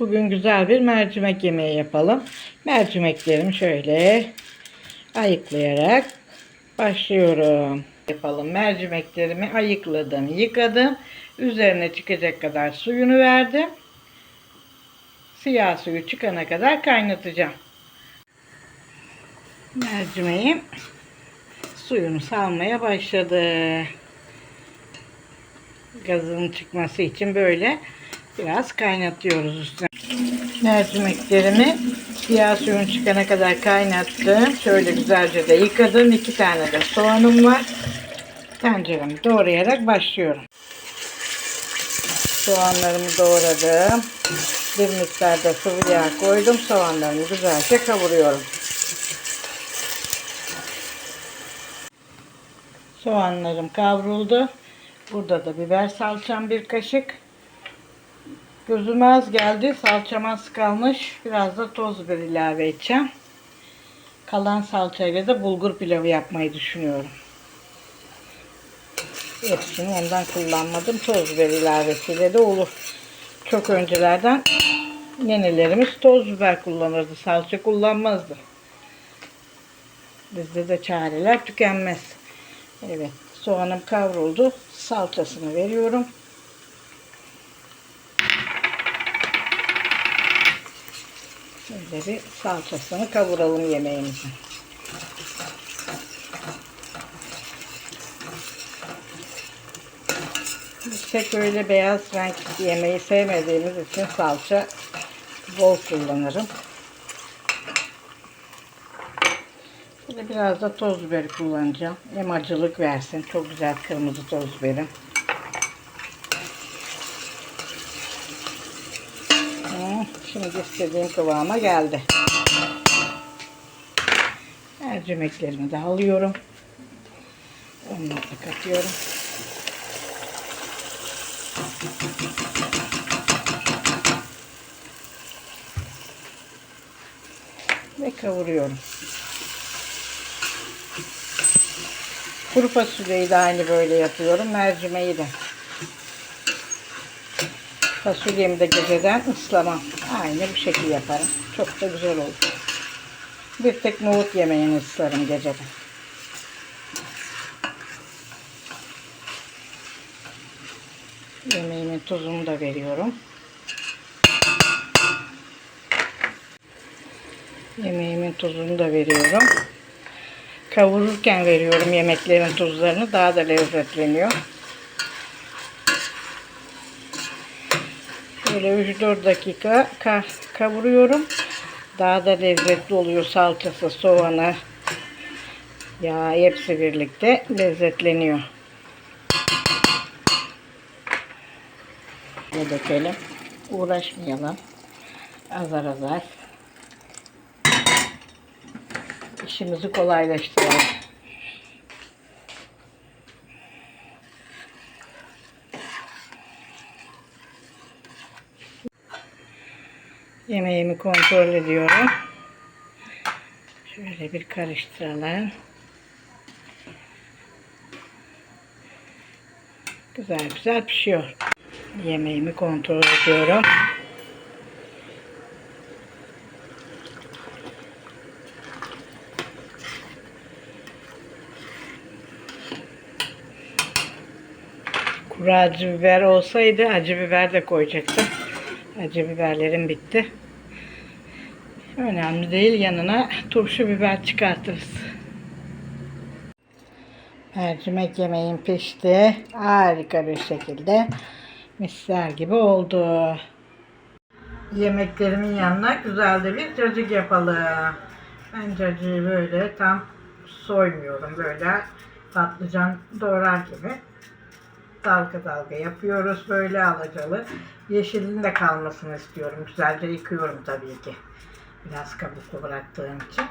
Bugün güzel bir mercimek yemeği yapalım. Mercimeklerimi şöyle ayıklayarak başlıyorum. Yapalım. Mercimeklerimi ayıkladım, yıkadım. Üzerine çıkacak kadar suyunu verdim. Siyah suyu çıkana kadar kaynatacağım. Mercimeğim suyunu salmaya başladı. Gazının çıkması için böyle biraz kaynatıyoruz üstüne. Mercimeklerimi siyah suyun çıkana kadar kaynattım. Şöyle güzelce de yıkadım. İki tane de soğanım var. Tenceremi doğrayarak başlıyorum. Soğanlarımı doğradım. Bir miktar da sıvı yağ koydum. Soğanlarımı güzelce kavuruyorum. Soğanlarım kavruldu. Burada da biber salçam bir kaşık. Gözüme az geldi. Salçam az kalmış. Biraz da toz biber ilave edeceğim. Kalan salçayla da bulgur pilavı yapmayı düşünüyorum. Hepsini ondan kullanmadım. Toz biber ilavesiyle de olur. Çok öncelerden nenelerimiz toz biber kullanırdı. Salça kullanmazdı. Bizde de çareler tükenmez. Evet. Soğanım kavruldu. Salçasını veriyorum. Şöyle bir salçasını kavuralım yemeğimizin. Pek öyle beyaz renk yemeği sevmediğimiz için salça bol kullanırım. Şöyle biraz da toz biber kullanacağım. Hem acılık versin. Çok güzel kırmızı toz biberim. Şimdi istediğim kıvama geldi. Mercimeklerimi de alıyorum. Onları da katıyorum. Ve kavuruyorum. Kuru fasulyeyi de aynı böyle yapıyorum. Mercimeği de. Fasulyemi de geceden ıslamam. Aynı bu şekilde yaparım. Çok da güzel olur. Bir tek nohut yemeğini ıslarım geceden. Yemeğimin tuzunu da veriyorum. Yemeğimin tuzunu da veriyorum. Kavururken veriyorum yemeklerin tuzlarını. Daha da lezzetleniyor. Böyle 3-4 dakika ka- kavuruyorum. Daha da lezzetli oluyor salçası, soğanı, ya hepsi birlikte lezzetleniyor. Ve dökelim. Uğraşmayalım. Azar azar. İşimizi kolaylaştıralım. Yemeğimi kontrol ediyorum. Şöyle bir karıştıralım. Güzel güzel pişiyor. Yemeğimi kontrol ediyorum. Kuru acı biber olsaydı acı biber de koyacaktım. Acı biberlerim bitti. Önemli değil. Yanına turşu biber çıkartırız. Mercimek yemeğim pişti. Harika bir şekilde misler gibi oldu. Yemeklerimin yanına güzel de bir cacık yapalım. Ben cacığı böyle tam soymuyorum. Böyle patlıcan doğrar gibi. Dalga dalga yapıyoruz böyle alacalı. Yeşilin de kalmasını istiyorum. Güzelce yıkıyorum tabii ki. Biraz kabuklu bıraktığım için.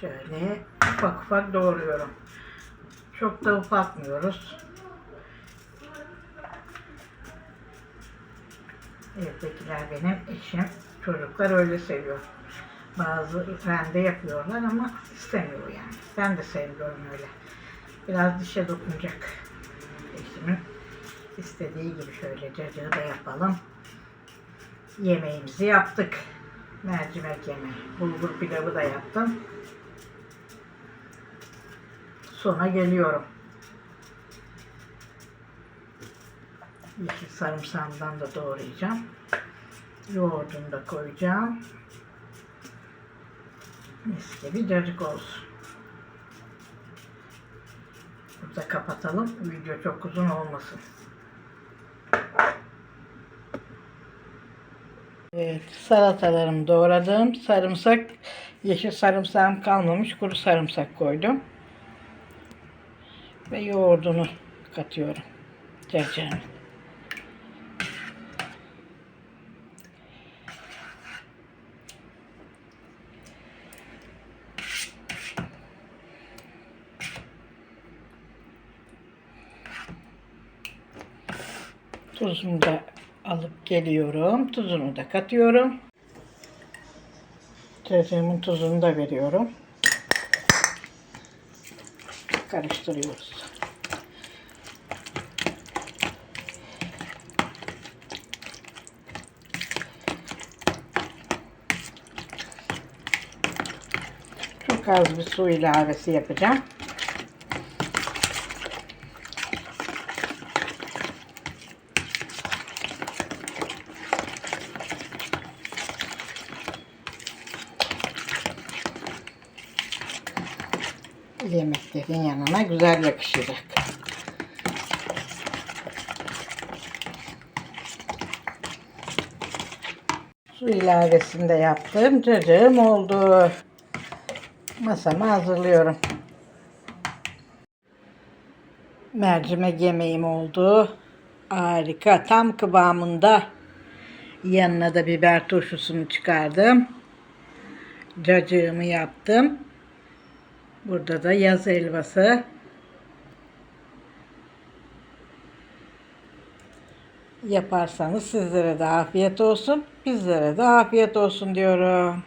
Şöyle ufak ufak doğruyorum. Çok da ufaltmıyoruz. Evdekiler benim eşim. Çocuklar öyle seviyor. Bazı rende yapıyorlar ama istemiyor yani. Ben de sevmiyorum öyle. Biraz dişe dokunacak. Eşimin istediği gibi şöyle cacığı da yapalım. Yemeğimizi yaptık. Mercimek yemeği. Bulgur pilavı da yaptım. Sona geliyorum. Yeşil sarımsağımdan da doğrayacağım. Yoğurdunu da koyacağım. Mis gibi cacık olsun. Burada kapatalım. Video çok uzun olmasın. Evet, salatalarımı doğradım. Sarımsak, yeşil sarımsağım kalmamış. Kuru sarımsak koydum. Ve yoğurdunu katıyorum. Cacığını. Tuzunu da alıp geliyorum. Tuzunu da katıyorum. Cacığımın tuzunu da veriyorum. Karıştırıyoruz. Çok az bir su ilavesi yapacağım. Yemeklerin yanına güzel yakışacak. Su ilavesini de yaptım. Cacığım oldu. Masamı hazırlıyorum. Mercimek yemeğim oldu. Harika. Tam kıvamında. Yanına da biber turşusunu çıkardım. Cacığımı yaptım. Burada da yaz helvası. Yaparsanız sizlere de afiyet olsun. Bizlere de afiyet olsun diyorum.